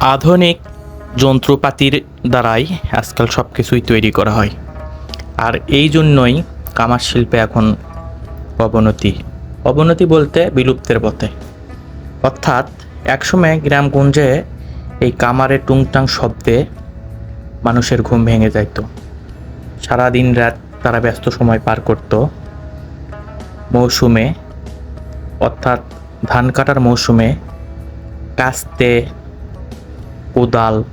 আধুনিক যন্ত্রপাতির দ্বারাই আজকাল সব কিছুই তৈরি করা হয়। আর এই জন্যই কামার শিল্পে এখন অবনতি অবনতি বলতে বিলুপ্তের পথে। অর্থাৎ একসময় গ্রামগঞ্জে এই কামারের টুংটাং শব্দে মানুষের ঘুম ভেঙে যাইত। সারাদিন রাত তারা ব্যস্ত সময় পার করত। মৌসুমে, অর্থাৎ ধান কাটার মৌসুমে কাস্তে কোদাল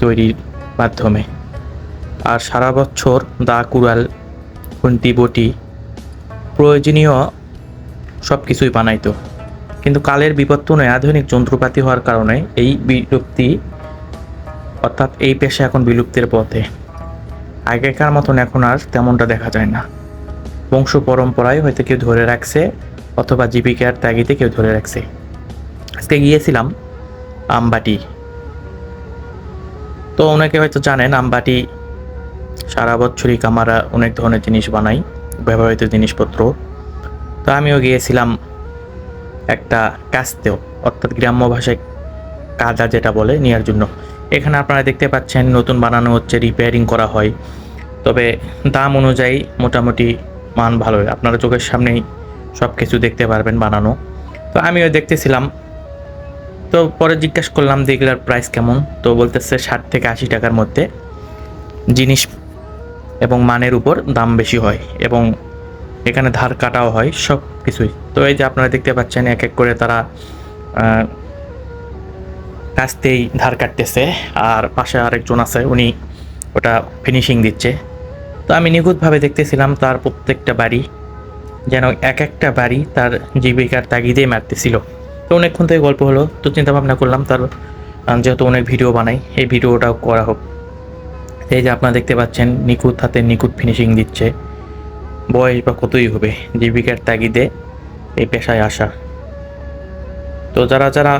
তৈরির মাধ্যমে। আর সারা বছর দা কুড়াল, খুন্তি, বটি প্রয়োজনীয় সব কিছুই বানাইতো। কিন্তু কালের বিবর্তনে আধুনিক যন্ত্রপাতি হওয়ার কারণে এই বিলুপ্তি, অর্থাৎ এই পেশা এখন বিলুপ্তির পথে। আগেকার মতন এখন আর তেমনটা দেখা যায় না। বংশ পরম্পরায় হয়তো কেউ ধরে রাখছে, অথবা জীবিকার তাগিদে কেউ ধরে রাখছে। আজকে গিয়েছিলাম আমবাটি। তো অনেকে হয়তো জানেন আমবাটি সারা বছরই কামারা অনেক ধরনের জিনিস বানাই ব্যবহৃত জিনিসপত্র। তো আমিও গিয়েছিলাম একটা কাস্তেও, অর্থাৎ গ্রাম্য ভাষায় কাজা যেটা বলে নেওয়ার জন্য। এখানে আপনারা দেখতে পাচ্ছেন নতুন বানানো হচ্ছে রিপেয়ারিং করা হয়। তবে দাম অনুযায়ী মোটামুটি মান ভালোই। আপনারা চোখের সামনেই সব কিছু দেখতে পারবেন বানানো। তো আমিও দেখতেছিলাম তো পরে জিজ্ঞেস করলাম যে এগুলার প্রাইস কেমন? তো বলতেছে ষাট থেকে আশি টাকার মধ্যে জিনিস এবং মানের উপর দাম বেশি হয় এবং এখানে ধার কাটাও হয় সব কিছুই তো এই যে আপনারা দেখতে পাচ্ছেন, এক এক করে তারা কাস্তেই ধার কাটতেছে। আর পাশে আরেকজন আছে, উনি ওটা ফিনিশিং দিচ্ছে। তো আমি নিখুঁতভাবে দেখতেছিলাম তার প্রত্যেকটা বাড়ি যেন এক একটা বাড়ি তার জীবিকার তাগিদেই মারতেছিল। তো অনেকক্ষণ থেকে গল্প হলো, তো চিন্তা ভাবনা করলাম তার যেহেতু অনেক ভিডিও বানাই, এই ভিডিওটাও করা হোক। এই যে আপনারা দেখতে পাচ্ছেন, নিখুঁত হাতে নিখুঁত ফিনিশিং দিচ্ছে। বয়স বা কতই হবে, জীবিকার তাগিদে এই পেশায় আসা। তো যারা যারা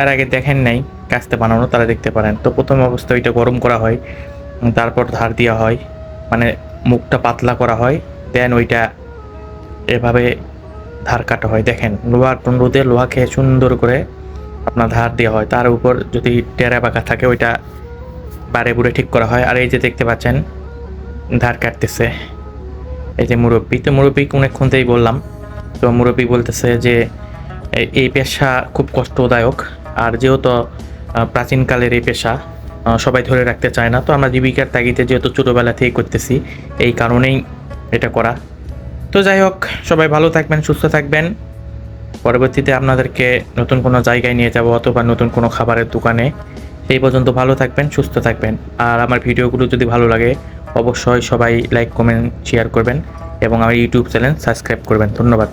এর আগে দেখেন নাই, কাস্তে বানানো, তারা দেখতে পারেন। তো প্রথম অবস্থা ওইটা গরম করা হয়, তারপর ধার দেওয়া হয় মানে মুখটা পাতলা করা হয় দেন ওইটা এভাবে ধার কাটা হয়। দেখেন, লোহার টন্ডুতে লোহা খেয়ে সুন্দর করে আপনার ধার দেওয়া হয়। তার উপর যদি টেরা বাঁকা থাকে, ওইটা বারে বুড়ে ঠিক করা হয়। আর এই যে দেখতে পাচ্ছেন, ধার কাটতেছে। এই যে মুরব্বী, তো মুরব্বী অনেকক্ষণ থেকেই বললাম। তো মুরব্বী বলতেছে যে এই পেশা খুব কষ্টদায়ক। আর যেহেতু প্রাচীনকালের এই পেশা সবাই ধরে রাখতে চায় না। তো আমরা জীবিকার তাগিদে যেহেতু ছোটোবেলা থেকে করতেছি, এই কারণেই এটা করা। তো যাই হোক, সবাই ভালো থাকবেন, সুস্থ থাকবেন। পরবর্তীতে আপনাদেরকে নতুন কোনো জায়গায় নিয়ে যাব অথবা নতুন কোনো খাবারের দোকানে। সেই পর্যন্ত ভালো থাকবেন, সুস্থ থাকবেন। আর আমার ভিডিওগুলো যদি ভালো লাগে, অবশ্যই সবাই লাইক কমেন্ট শেয়ার করবেন এবং আমার ইউটিউব চ্যানেল সাবস্ক্রাইব করবেন। ধন্যবাদ।